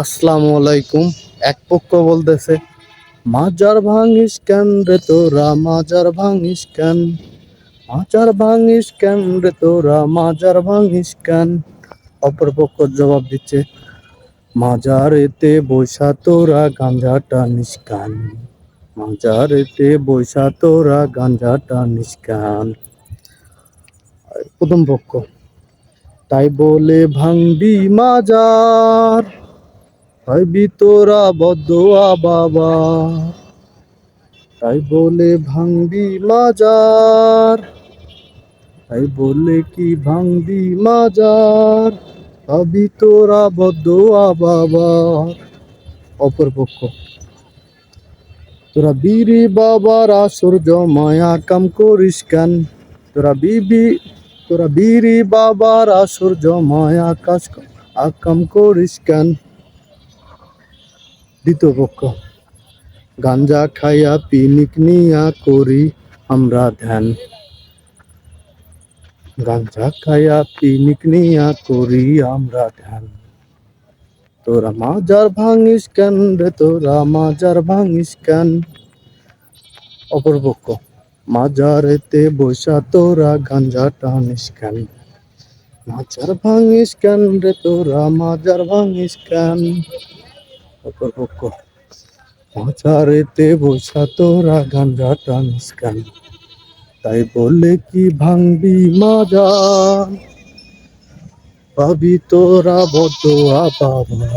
আসসালামু আলাইকুম। এক পক্ষ বলতেছে, মাজার ভাঙিস কেন রে তোরা? মাজার ভাঙিস কেন? মাজার ভাঙিস কেন রে তোরা? মাজার ভাঙিস কেন? অপর পক্ষ জবাব দিচ্ছে, মাজারেতে বৈশা তোরা গাঞ্জাটা নিষ্কান মাজারেতে বৈশা তোরা গাঞ্জাটা নিষ্কান প্রথম পক্ষ, তাই বলে ভাঙবি মাজার। হইবি তোরা বদোয়া বাবা। তাই বলে ভাঙবি মাজার, তাই বলে কি ভাঙবি মাজার হবি তোরা বদোয়া বাবা। অপর পক্ষ। তোরা বীরি বাবার আসর জমায়া কাম করিস কেন? তোরা বিবি, তোরা বীরি বাবার আসর জমায়া কাজ আকাম করিস কেন? দ্বিতীয় পক্ষ। গাঞ্জা খাইয়া পিনিক নিয়া করি আমরা ধ্যান। গাঞ্জা খাইয়া পিনিক নিয়া করি আমরা ধ্যান। তোরা মাজার ভাঙিস কেন রে? তোরা মাজার ভাঙিস কেন? অপরপক্ষ মাজারেতে বৈশা তোরা গাঞ্জা টানিস কেন? মাজার ভাঙিস কেন রে? তোরা মাজার ভাঙিস কেন? অপরপক্ষ। মাজারেতে বসা তোরা গান কেন তাই বলে কি ভাঙবি মাজা পাবি তোরা বদোয়া বাবা।